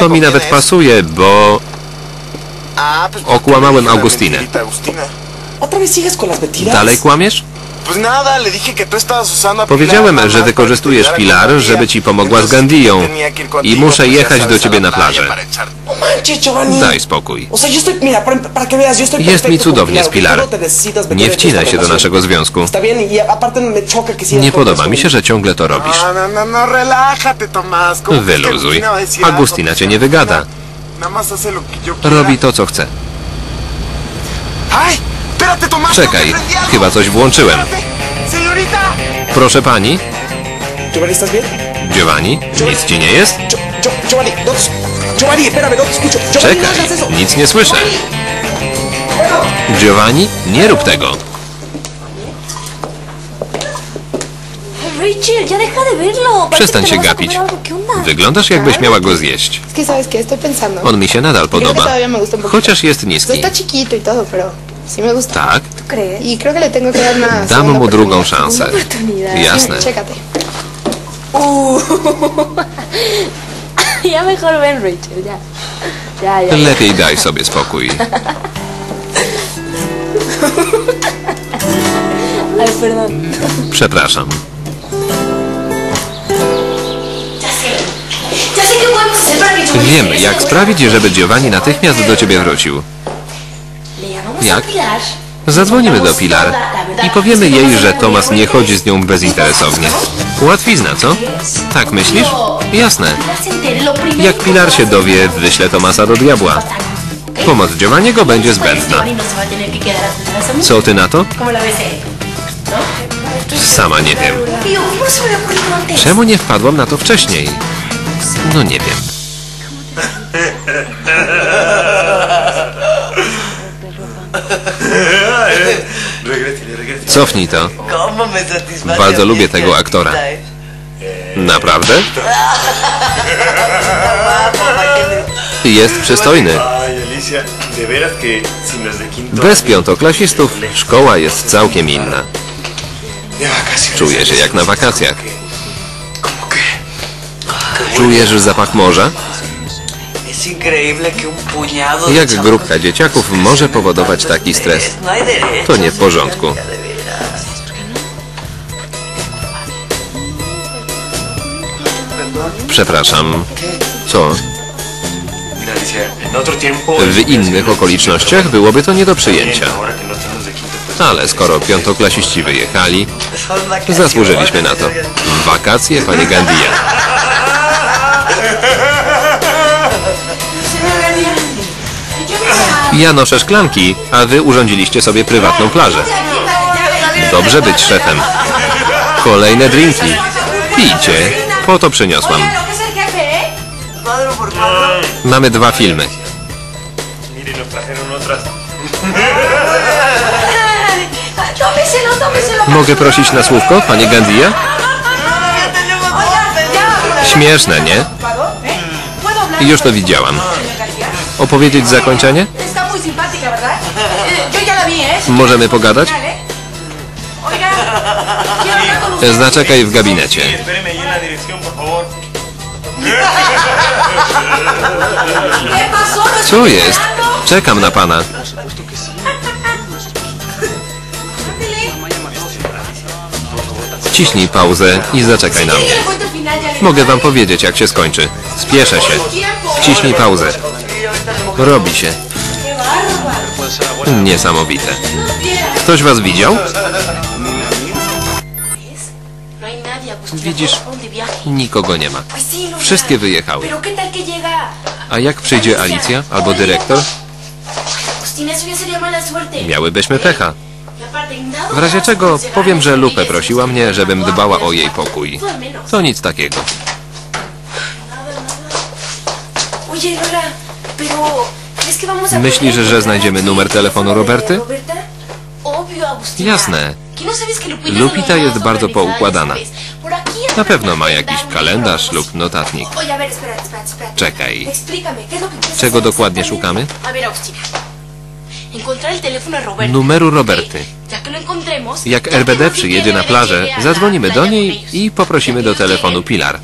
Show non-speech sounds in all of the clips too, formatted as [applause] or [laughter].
To mi nawet pasuje, bo Ah, pues ¿por qué okłamałem Augustinę. dalej kłamiesz? Pues nada, le dije que tú estabas usando a Powiedziałem, że wykorzystujesz Pilar, żeby ci pomogła z Gandiją i muszę jechać do ciebie la na plażę. No. Daj spokój. Jest mi cudownie z Pilar, no Nie wcinaj się do naszego związku. Y Nie podoba mi się, że ciągle to robisz. No, no, no, no, relájate, Tomás. ¿Cómo crees que Wyluzuj. Agustina cię nie wygada. Robi to, co chce. ¡Ay! Czekaj, chyba coś włączyłem. Proszę pani, Giovanni, nic ci nie jest? Czekaj, nic nie słyszę. Giovanni. Nie rób tego. Przestań się gapić. Wyglądasz jakbyś miała go zjeść. On mi się nadal podoba. Chociaż jest niski. Y. Tak, ¿Tú crees? Y creo que le tengo que dar una dam segunda mu drugą szansę. Jasne. Chécate. [laughs] ya mejor ven, Rachel, ya. Ya, ya. ya. Lepiej daj sobie spokój. [laughs] Przepraszam. Wiem, jak de sprawić, żeby Giovanni natychmiast do ciebie wrócił. Jak? Zadzwonimy do Pilar i powiemy jej, że Tomas nie chodzi z nią bezinteresownie. Łatwizna, co? Tak myślisz? Jasne. Jak Pilar się dowie, wyśle Tomasa do diabła. Pomoc Giovanniego będzie zbędna. Co ty na to? Sama nie wiem. Czemu nie wpadłam na to wcześniej? No nie wiem. [laughs] Cofnij to. Bardzo lubię tego aktora. Naprawdę? Jest przystojny. Bez piątoklasistów szkoła jest całkiem inna. Czuję się jak na wakacjach. Czujesz zapach morza? Jak grupka dzieciaków może powodować taki stres? No hay derecho. To nie w porządku. Przepraszam. Co? W innych okolicznościach byłoby to nie do przyjęcia. No. Ale skoro piątoklasiści wyjechali, zasłużyliśmy na to. W wakacje, panie Gandia. Ja noszę szklanki, a wy urządziliście sobie prywatną plażę. Dobrze być szefem. Kolejne drinki. Pijcie. Po to przyniosłam. Mamy dwa filmy. Mogę prosić na słówko, panie Gandia? Śmieszne, nie? Już to widziałam. Opowiedzieć zakończenie? Możemy pogadać? ¿eh? Hablar con usted. Zaczekaj w gabinecie. Espéreme ahí en la dirección, por favor. ¿Qué pasó? ¿No Co jest? Czekam na pana. Wciśnij pauzę i zaczekaj na mnie. Mogę wam powiedzieć, jak się skończy. Spieszę się. Wciśnij pauzę. Robi się. Niesamowite. Ktoś was widział? Widzisz? Nikogo nie ma. Wszystkie wyjechały. A jak przyjdzie Alicja albo dyrektor? Miałybyśmy pecha. W razie czego powiem, że Lupe prosiła mnie, żebym dbała o jej pokój. To nic takiego. Oye, Lola, pero... ¿crees que vamos a poder Myślisz, że znajdziemy numer el telefonu Roberty? Jasne. ¿Que no sabes que Lupita, Lupita es jest bardzo poukładana. Na pewno ma jakiś kalendarz lub notatnik. Czekaj. Explícame, ¿qué es lo que quieres Czego dokładnie szukamy? Numeru. Roberty. Encontremos, Jak RBD przyjedzie na plażę, zadzwonimy do niej i poprosimy do telefonu Pilar.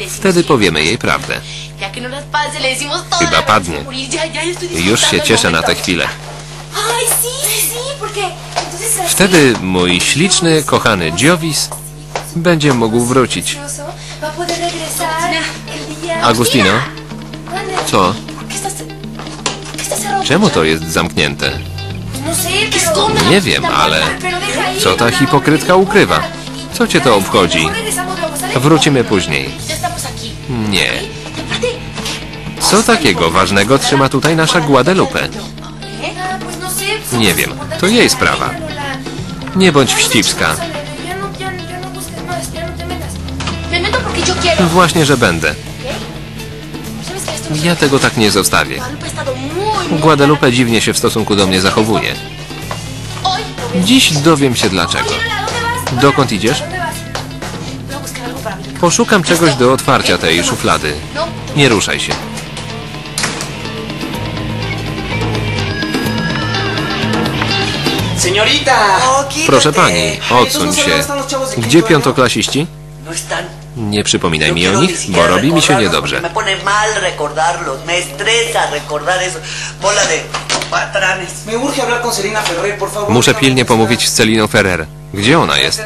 Y Wtedy powiemy jej prawdę. Ya que no las pase, le decimos todo. Chyba padnie. morir. Ya, ya, estoy Już się cieszę na tę chwilę. Ay, sí, sí, sí, porque entonces así- Wtedy mój śliczny, kochany Giovis będzie mógł wrócić. Va a poder regresar el día... Agustino, Mande. co? ¿Por qué estás, por qué estás cerrado? Czemu to jest zamknięte? No sé, que esconda. Nie wiem, ale Pero deja ahí, co ta hipokrytka ukrywa? Co cię to obchodzi? Mejor regresamos luego, ¿sale? Wrócimy później. Ya estamos aquí. Nie. Co takiego ważnego trzyma tutaj nasza Guadalupe? Nie wiem, to jej sprawa. Nie bądź wścibska. Właśnie, że będę. ¿Sabes que esto no Ja tego tak nie zostawię. Guadalupe dziwnie się w stosunku do mnie zachowuje. Dziś dowiem się dlaczego. Dokąd idziesz? Poszukam czegoś do otwarcia tej szuflady. Nie ruszaj się. Proszę pani, odsuń się. Gdzie piątoklasiści? No. Nie przypominaj No mi o nich, bo robi mi się niedobrze. Muszę dígame pilnie dónde pomówić z Celiną Ferrer. Gdzie ona jest?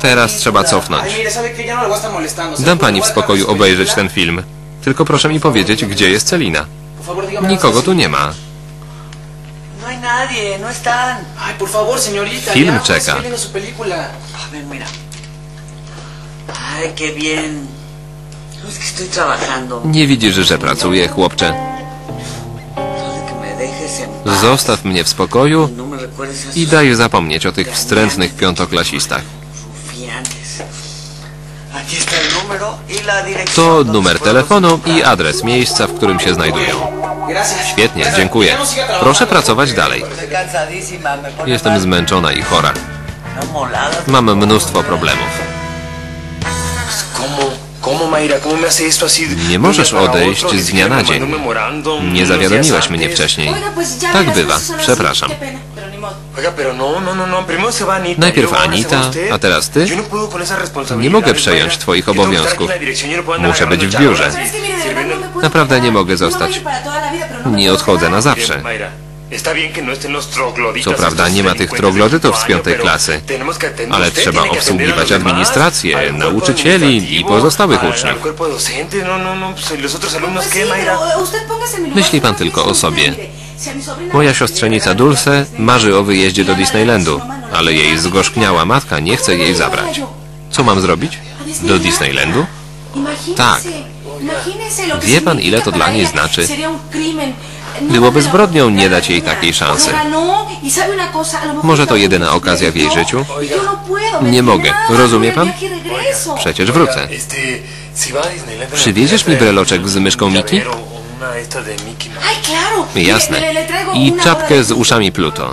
Teraz trzeba cofnąć. No le voy a estar molestando. ¿se Dam pani w spokoju obejrzeć ten film. Tylko proszę mi powiedzieć, gdzie jest Celina. Nikogo tu nie ma. Nadie, no están. está. Ay, por favor, señorita. Film ya, checa. estoy viendo su película. A ver, mira. Ay, qué bien. No es que estoy trabajando. Nie widzisz, że pracuję, chłopcze. Zostaw mnie w spokoju No i daj zapomnieć o tych wstrętnych piątoklasistach. y. To numer telefonu i adres miejsca, w którym się znajdują. Świetnie, dziękuję. No. Proszę pracować dalej. Jestem zmęczona i chora. Mam mnóstwo problemów. Nie un możesz odejść z dnia na dzień. Nie zawiadomiłaś mnie wcześniej. Tak bywa, przepraszam. No, no, no, no. Najpierw Anita, a teraz ty? No. Nie mogę przejąć twoich obowiązków. no Muszę być w biurze. Naprawdę nie mogę zostać. Nie odchodzę na zawsze. Co prawda nie ma tych troglodytów z piątej klasy, ale trzeba obsługiwać administrację, nauczycieli i pozostałych uczniów. Myśli pan tylko o sobie. Moja siostrzenica Dulce marzy o wyjeździe do Disneylandu, ale jej zgorzkniała matka nie chce jej zabrać. Co mam zrobić? Do Disneylandu? Tak. Wie pan, ile to dla niej znaczy? No Byłoby zbrodnią nie dać jej takiej szansy. Y Może to jedyna okazja w jej życiu? no Nie mogę. Rozumie pan? y. Przecież wrócę. Przywieziesz mi breloczek z myszką Miki? Jasne. I czapkę z uszami Pluto.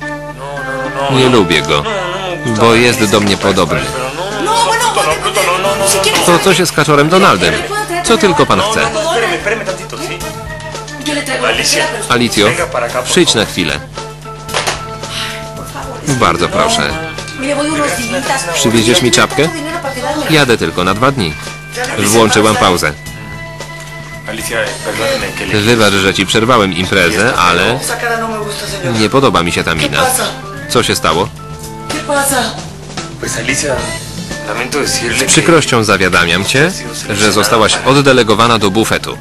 No, no, no, Nie no. lubię go, No, no bo jest do mnie podobny. To co się z kaczorem Donaldem? Co tylko pan chce. Alicjo, przyjdź na chwilę. Bardzo proszę. Przywieziesz mi czapkę? Jadę tylko na dwa dni. Włączyłam pauzę. Le... Wybacz, że ci przerwałem imprezę, ale nie podoba mi się ta mina. Co się stało? Z przykrością zawiadamiam cię, że zostałaś oddelegowana do bufetu.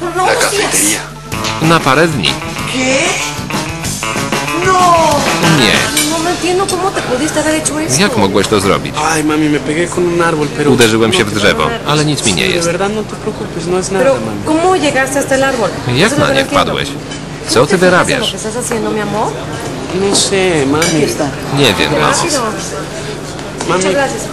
No, días. cafetería. Na parę dni. ¡No! Nie. No, no. Jak mogłeś to zrobić? Uderzyłem się w drzewo, ale nic mi nie jest. no no. Jak na nie no wpadłeś? Co ty ¿Te fijas en wyrabiasz? Lo que estás haciendo, mi amor? No sé, mami. Nie wiem, mamo. Rápido. Mami, Muchas gracias.